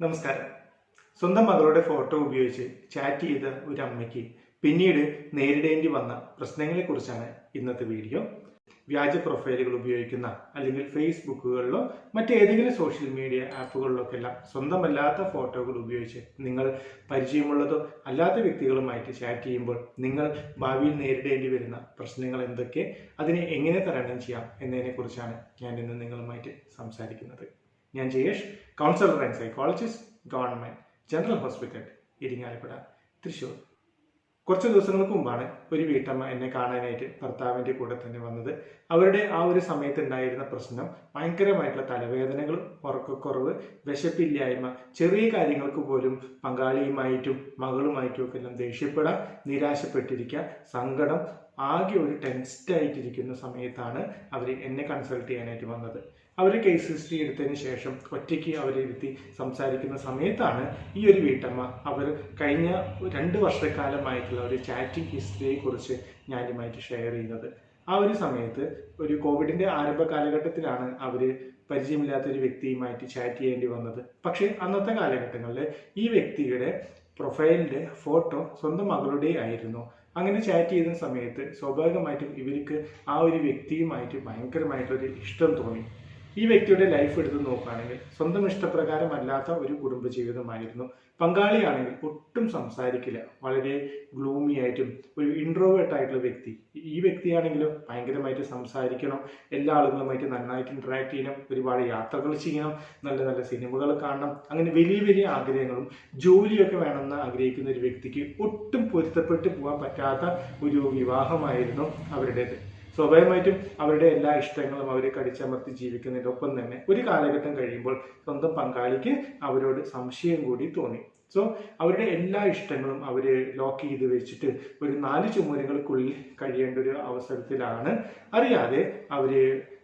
നമസ്കാരം. സ്വന്തം മകളുടെ ഫോട്ടോ ഉപയോഗിച്ച് ചാറ്റ് ചെയ്ത ഒരു അമ്മയ്ക്ക് പിന്നീട് നേരിടേണ്ടി വന്ന പ്രശ്നങ്ങളെക്കുറിച്ചാണ് ഇന്നത്തെ വീഡിയോ. വ്യാജ പ്രൊഫൈലുകൾ ഉപയോഗിക്കുന്ന അല്ലെങ്കിൽ ഫേസ്ബുക്കുകളിലോ മറ്റേതെങ്കിലും സോഷ്യൽ മീഡിയ ആപ്പുകളിലൊക്കെ എല്ലാം സ്വന്തമല്ലാത്ത ഫോട്ടോകൾ ഉപയോഗിച്ച് നിങ്ങൾ പരിചയമുള്ളതോ അല്ലാത്ത വ്യക്തികളുമായിട്ട് ചാറ്റ് ചെയ്യുമ്പോൾ നിങ്ങൾ ഭാവിയിൽ നേരിടേണ്ടി വരുന്ന പ്രശ്നങ്ങൾ എന്തൊക്കെ അതിനെ എങ്ങനെ തരണം ചെയ്യാം എന്നതിനെക്കുറിച്ചാണ് ഞാൻ ഇന്ന് നിങ്ങളുമായിട്ട് സംസാരിക്കുന്നത്. ഞാൻ Jayesh counsellor and psychologist government general hospital Irinjalakuda Thrissur കുറച്ച് ദിവസങ്ങൾക്ക് മുമ്പാണ് ഒരു വീട്ടമ്മ എന്നെ കാണാനായിട്ട് ഭർത്താവിന്റെ കൂടെ തന്നെ വന്നത്. അവരുടെ ആ ഒരു സമയത്ത് ഉണ്ടായിരുന്ന പ്രശ്നം ഭയങ്കരമായിട്ടുള്ള തലവേദനകളും ഉറക്കക്കുറവ് വിശപ്പില്ലായ്മ ചെറിയ കാര്യങ്ങൾക്ക് പോലും പങ്കാളിയുമായിട്ടും മകളുമായിട്ടും ഒക്കെ എല്ലാം ദേഷ്യപ്പെടാൻ നിരാശപ്പെട്ടിരിക്കുക സങ്കടം ആകെ ഒരു ടെൻസ്ഡായിട്ടിരിക്കുന്ന സമയത്താണ് അവർ എന്നെ കൺസൾട്ട് ചെയ്യാനായിട്ട് വന്നത്. അവർ കേസ് ഹിസ്റ്ററി എടുത്തതിന് ശേഷം ഒറ്റയ്ക്ക് അവരെ ഇരുത്തി സംസാരിക്കുന്ന സമയത്താണ് ഈ ഒരു വീട്ടമ്മ അവർ കഴിഞ്ഞ രണ്ട് വർഷക്കാലമായിട്ടുള്ള ഒരു ചാറ്റിംഗ് ഹിസ്റ്ററിയെക്കുറിച്ച് ഞാനുമായിട്ട് ഷെയർ ചെയ്യുന്നത്. ആ ഒരു സമയത്ത് ഒരു കോവിഡിന്റെ ആരംഭ കാലഘട്ടത്തിലാണ് അവർ പരിചയമില്ലാത്ത ഒരു വ്യക്തിയുമായിട്ട് ചാറ്റ് ചെയ്യേണ്ടി വന്നത്. പക്ഷേ അന്നത്തെ കാലഘട്ടങ്ങളിൽ ഈ വ്യക്തിയുടെ പ്രൊഫൈലിന്റെ ഫോട്ടോ സ്വന്തം മകളുടെ ആയിരുന്നു. അങ്ങനെ ചാറ്റ് ചെയ്യുന്ന സമയത്ത് സ്വാഭാവികമായിട്ടും ഇവർക്ക് ആ ഒരു വ്യക്തിയുമായിട്ട് ഭയങ്കരമായിട്ടൊരു ഇഷ്ടം തോന്നി. ഈ വ്യക്തിയുടെ ലൈഫ് എടുത്ത് നോക്കുകയാണെങ്കിൽ സ്വന്തം ഇഷ്ടപ്രകാരമല്ലാത്ത ഒരു കുടുംബ കുടുംബജീവിതമായിരുന്നു. പങ്കാളിയാണെങ്കിൽ ഒട്ടും സംസാരിക്കില്ല. വളരെ ഗ്ലൂമി ആയിട്ടും ഒരു ഇൻട്രോവേർട്ട് ആയിട്ടുള്ള വ്യക്തി. ഈ വ്യക്തിയാണെങ്കിലും ഭയങ്കരമായിട്ട് സംസാരിക്കണം എല്ലാ ആളുകളുമായിട്ട് നന്നായിട്ട് ഇൻട്രാക്ട് ചെയ്യണം ഒരുപാട് യാത്രകൾ ചെയ്യണം നല്ല നല്ല സിനിമകൾ കാണണം അങ്ങനെ വലിയ വലിയ ആഗ്രഹങ്ങളും ജോലിയൊക്കെ വേണമെന്ന് ആഗ്രഹിക്കുന്ന ഒരു വ്യക്തിക്ക് ഒട്ടും പൊരുത്തപ്പെട്ട് പോകാൻ പറ്റാത്ത ഒരു വിവാഹമായിരുന്നു അവരുടേത്. സ്വാഭാവികമായിട്ടും അവരുടെ എല്ലാ ഇഷ്ടങ്ങളും അവരെ കടിച്ചമർത്തി ജീവിക്കുന്നതിനൊപ്പം തന്നെ ഒരു കാലഘട്ടം കഴിയുമ്പോൾ സ്വന്തം പങ്കാളിക്ക് അവരോട് സംശയം കൂടി തോന്നി. സോ അവരുടെ എല്ലാ ഇഷ്ടങ്ങളും അവർ ലോക്ക് ചെയ്ത് വെച്ചിട്ട് ഒരു നാല് ചുമരുകൾക്കുള്ളിൽ കഴിയേണ്ട ഒരു അവസരത്തിലാണ്. അറിയാതെ അവർ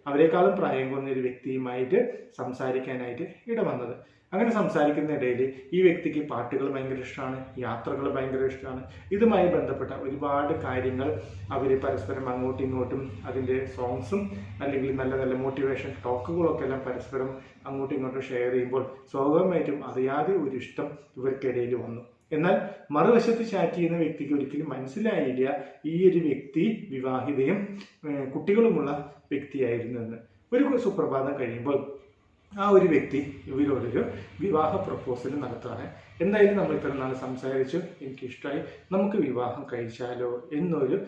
അവരെക്കാളും പ്രായം കുറഞ്ഞ ഒരു വ്യക്തിയുമായിട്ട് സംസാരിക്കാനായിട്ട് ഇടവന്നത്. അങ്ങനെ സംസാരിക്കുന്ന ഇടയിൽ ഈ വ്യക്തിക്ക് പാട്ടുകൾ ഭയങ്കര ഇഷ്ടമാണ് യാത്രകൾ ഭയങ്കര ഇഷ്ടമാണ് ഇതുമായി ബന്ധപ്പെട്ട ഒരുപാട് കാര്യങ്ങൾ അവർ പരസ്പരം അങ്ങോട്ടും ഇങ്ങോട്ടും അതിന്റെ സോങ്സും അല്ലെങ്കിൽ നല്ല നല്ല മോട്ടിവേഷൻ ടോക്കുകളൊക്കെ എല്ലാം പരസ്പരം അങ്ങോട്ടും ഇങ്ങോട്ടും ഷെയർ ചെയ്യുമ്പോൾ സ്വാഭാവികമായിട്ടും അറിയാതെ ഒരു ഇഷ്ടം ഇവർക്കിടയിൽ വന്നു. എന്നാൽ മറുവശത്ത് ചാറ്റ് ചെയ്യുന്ന വ്യക്തിക്ക് ഒരിക്കലും മനസ്സിലായില്ല ഈ ഒരു വ്യക്തി വിവാഹിതയും കുട്ടികളുമുള്ള വ്യക്തിയായിരുന്നു എന്ന്. ഒരു സുപ്രഭാതം കഴിയുമ്പോൾ ആ ഒരു വ്യക്തി ഇവരോടൊരു വിവാഹ പ്രപ്പോസൽ നടത്തുകയാണ്. എന്തായാലും നമ്മൾ ഇത്ര നാൾ സംസാരിച്ചു. എനിക്ക് ഇഷ്ടമായി നമുക്ക് വിവാഹം കഴിച്ചാലോ എന്നൊരു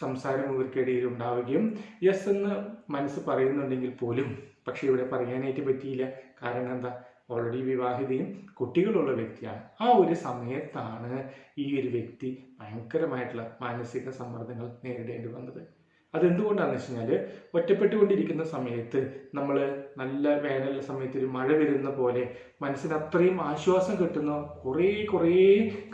സംസാരം ഇവർക്കിടയിൽ ഉണ്ടാവുകയും യെസ് എന്ന് മനസ്സ് പറയുന്നുണ്ടെങ്കിൽ പോലും പക്ഷെ ഇവിടെ പറയാനായിട്ട് പറ്റിയില്ല. കാരണം എന്താ? ഓൾറെഡി വിവാഹിതയും കുട്ടികളുള്ള വ്യക്തിയാണ്. ആ ഒരു സമയത്താണ് ഈ ഒരു വ്യക്തി ഭയങ്കരമായിട്ടുള്ള മാനസിക സമ്മർദ്ദങ്ങൾ നേരിടേണ്ടി വന്നത്. അതെന്തുകൊണ്ടാണെന്ന് വെച്ച് കഴിഞ്ഞാൽ ഒറ്റപ്പെട്ടുകൊണ്ടിരിക്കുന്ന സമയത്ത് നമ്മൾ നല്ല വേനൽ സമയത്ത് ഒരു മഴ വരുന്ന പോലെ മനസ്സിന് അത്രയും ആശ്വാസം കിട്ടുന്ന കുറേ കുറേ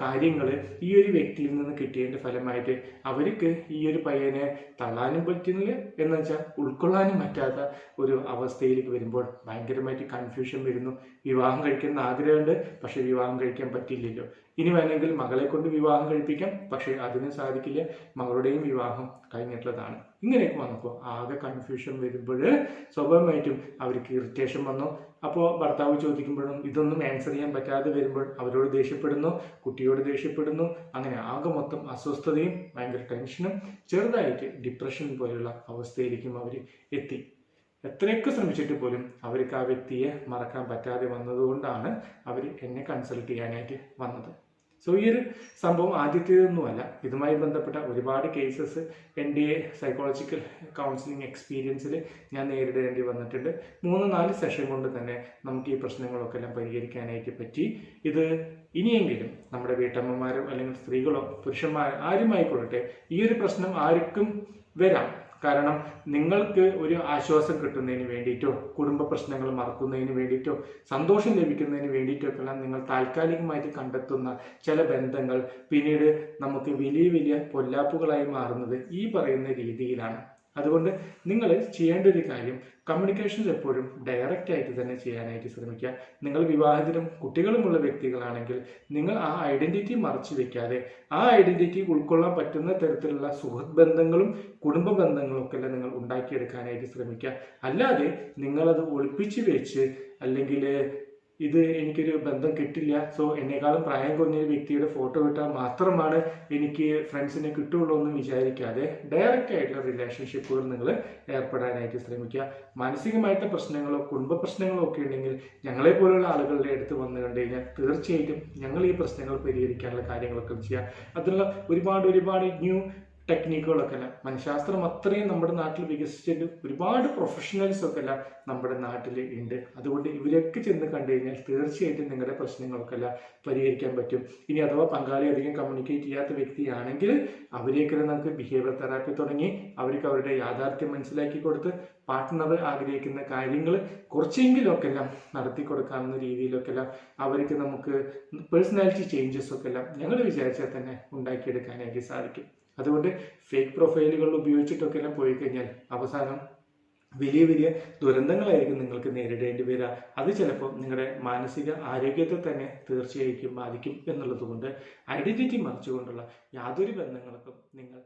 കാര്യങ്ങൾ ഈ ഒരു വ്യക്തിയിൽ നിന്ന് കിട്ടിയതിന്റെ ഫലമായിട്ട് അവർക്ക് ഈ ഒരു പയ്യനെ തള്ളാനും പറ്റുന്നില്ല എന്ന് വെച്ചാൽ ഉൾക്കൊള്ളാനും പറ്റാത്ത ഒരു അവസ്ഥയിലേക്ക് വരുമ്പോൾ ഭയങ്കരമായിട്ട് കൺഫ്യൂഷൻ വരുന്നു. വിവാഹം കഴിക്കുന്ന ആഗ്രഹമുണ്ട് പക്ഷേ വിവാഹം കഴിക്കാൻ പറ്റില്ലല്ലോ ഇനി വേണമെങ്കിൽ മകളെ കൊണ്ട് വിവാഹം കഴിപ്പിക്കാം. പക്ഷെ അതിന് സാധിക്കില്ല. മകളുടെയും വിവാഹം കഴിഞ്ഞിട്ടുള്ളതാണ്. ഇങ്ങനെയൊക്കെ വന്നപ്പോൾ ആകെ കൺഫ്യൂഷൻ വരുമ്പോൾ സ്വാഭാവികമായിട്ടും അവർക്ക് ഇറിറ്റേഷൻ വന്നു. അപ്പോൾ ഭർത്താവ് ചോദിക്കുമ്പോഴും ഇതൊന്നും ആൻസർ ചെയ്യാൻ പറ്റാതെ വരുമ്പോൾ അവരോട് ദേഷ്യപ്പെടുന്നു കുട്ടിയോട് ദേഷ്യപ്പെടുന്നു. അങ്ങനെ ആകെ മൊത്തം അസ്വസ്ഥതയും ഭയങ്കര ടെൻഷനും ചെറുതായിട്ട് ഡിപ്രഷൻ പോലുള്ള അവസ്ഥയിലേക്കും അവർ എത്തി. എത്രയൊക്കെ ശ്രമിച്ചിട്ട് പോലും അവർക്ക് ആ വ്യക്തിയെ മറക്കാൻ പറ്റാതെ വന്നതുകൊണ്ടാണ് അവർ എന്നെ കൺസൾട്ട് ചെയ്യാനായിട്ട് വന്നത്. സോ ഈ ഒരു സംഭവം ആദ്യത്തേതൊന്നുമല്ല. ഇതുമായി ബന്ധപ്പെട്ട ഒരുപാട് കേസസ് എന്റെ സൈക്കോളജിക്കൽ കൗൺസിലിംഗ് എക്സ്പീരിയൻസിൽ ഞാൻ നേരിടേണ്ടി വന്നിട്ടുണ്ട്. മൂന്ന് നാല് സെഷൻ കൊണ്ട് തന്നെ നമുക്ക് ഈ പ്രശ്നങ്ങളൊക്കെ എല്ലാം പരിഹരിക്കാനായിട്ട് പറ്റി. ഇത് ഇനിയെങ്കിലും നമ്മുടെ വീട്ടമ്മമാരോ അല്ലെങ്കിൽ സ്ത്രീകളോ പുരുഷന്മാരോ ആരുമായിക്കൊള്ളട്ടെ ഈ ഒരു പ്രശ്നം ആർക്കും വരാം. കാരണം നിങ്ങൾക്ക് ഒരു ആശ്വാസം കിട്ടുന്നതിന് വേണ്ടിയിട്ടോ കുടുംബ പ്രശ്നങ്ങൾ മറക്കുന്നതിന് വേണ്ടിയിട്ടോ സന്തോഷം ലഭിക്കുന്നതിന് വേണ്ടിയിട്ടോ എല്ലാം നിങ്ങൾ താൽക്കാലികമായിട്ട് കണ്ടെത്തുന്ന ചില ബന്ധങ്ങൾ പിന്നീട് നമുക്ക് വലിയ വലിയ പൊല്ലാപ്പുകളായി മാറുന്നത് ഈ പറയുന്ന രീതിയിലാണ്. അതുകൊണ്ട് നിങ്ങൾ ചെയ്യേണ്ട ഒരു കാര്യം കമ്മ്യൂണിക്കേഷൻസ് എപ്പോഴും ഡയറക്റ്റ് ആയിട്ട് തന്നെ ചെയ്യാനായിട്ട് ശ്രമിക്കുക. നിങ്ങൾ വിവാഹിതരും കുട്ടികളുമുള്ള വ്യക്തികളാണെങ്കിൽ നിങ്ങൾ ആ ഐഡന്റിറ്റി മറച്ചു വെക്കാതെ ആ ഐഡന്റിറ്റി ഉൾക്കൊള്ളാൻ പറ്റുന്ന തരത്തിലുള്ള സുഹൃത്ത് ബന്ധങ്ങളും കുടുംബ ബന്ധങ്ങളും ഒക്കെ നിങ്ങൾ ഉണ്ടാക്കിയെടുക്കാനായിട്ട് ശ്രമിക്കുക. അല്ലാതെ നിങ്ങളത് ഒളിപ്പിച്ചു വെച്ച് അല്ലെങ്കിൽ ഇത് എനിക്കൊരു ബന്ധം കിട്ടില്ല. സോ എന്നെക്കാളും പ്രായം കുറഞ്ഞ ഒരു വ്യക്തിയുടെ ഫോട്ടോ ഇട്ടാൽ മാത്രമാണ് എനിക്ക് ഫ്രണ്ട്സിനെ കിട്ടുള്ളൂ എന്ന് വിചാരിക്കാതെ ഡയറക്റ്റ് ആയിട്ടുള്ള റിലേഷൻഷിപ്പുകൾ നിങ്ങൾ ഏർപ്പെടാനായിട്ട് ശ്രമിക്കുക. മാനസികമായിട്ട് പ്രശ്നങ്ങളോ കുടുംബ പ്രശ്നങ്ങളോ ഒക്കെ ഉണ്ടെങ്കിൽ ഞങ്ങളെ പോലുള്ള ആളുകളുടെ അടുത്ത് വന്നു കണ്ടു കഴിഞ്ഞാൽ തീർച്ചയായിട്ടും ഞങ്ങൾ ഈ പ്രശ്നങ്ങൾ പരിഹരിക്കാനുള്ള കാര്യങ്ങളൊക്കെ ചെയ്യുക. അതിനുള്ള ഒരുപാട് ഒരുപാട് ന്യൂ ടെക്നിക്കുകളൊക്കെ അല്ല. മനഃശാസ്ത്രം അത്രയും നമ്മുടെ നാട്ടിൽ വികസിച്ചിട്ട് ഒരുപാട് പ്രൊഫഷണൽസ് ഒക്കെ അല്ല നമ്മുടെ നാട്ടിൽ ഉണ്ട് അതുകൊണ്ട് ഇവരൊക്കെ ചെന്ന് കണ്ടു കഴിഞ്ഞാൽ തീർച്ചയായിട്ടും നിങ്ങളുടെ പ്രശ്നങ്ങളൊക്കെ പരിഹരിക്കാൻ പറ്റും. ഇനി അഥവാ പങ്കാളി അധികം കമ്മ്യൂണിക്കേറ്റ് ചെയ്യാത്ത വ്യക്തിയാണെങ്കിൽ അവരെയൊക്കെ നമുക്ക് ബിഹേവിയർ തെറാപ്പി തുടങ്ങി അവർക്ക് അവരുടെ യാഥാർത്ഥ്യം മനസ്സിലാക്കി കൊടുത്ത് പാർട്ട്ണർ ആഗ്രഹിക്കുന്ന കാര്യങ്ങൾ കുറച്ചെങ്കിലുമൊക്കെ എല്ലാം നടത്തി കൊടുക്കാവുന്ന രീതിയിലൊക്കെ എല്ലാം അവർക്ക് നമുക്ക് പേഴ്സണാലിറ്റി ചേഞ്ചസ് ഒക്കെ എല്ലാം ഞങ്ങൾ വിചാരിച്ചാൽ തന്നെ ഉണ്ടാക്കിയെടുക്കാനായിട്ട് സാധിക്കും. അതുകൊണ്ട് ഫേക്ക് പ്രൊഫൈലുകൾ ഉപയോഗിച്ചിട്ടൊക്കെ എല്ലാം പോയി കഴിഞ്ഞാൽ അവസാനം വലിയ വലിയ ദുരന്തങ്ങളായിരിക്കും നിങ്ങൾക്ക് നേരിടേണ്ടി വരിക. അത് ചിലപ്പോൾ നിങ്ങളുടെ മാനസിക ആരോഗ്യത്തെ തന്നെ തീർച്ചയായിട്ടും ബാധിക്കും എന്നുള്ളത് കൊണ്ട് ഐഡന്റിറ്റി മറിച്ചുകൊണ്ടുള്ള യാതൊരു ബന്ധങ്ങൾക്കും നിങ്ങൾ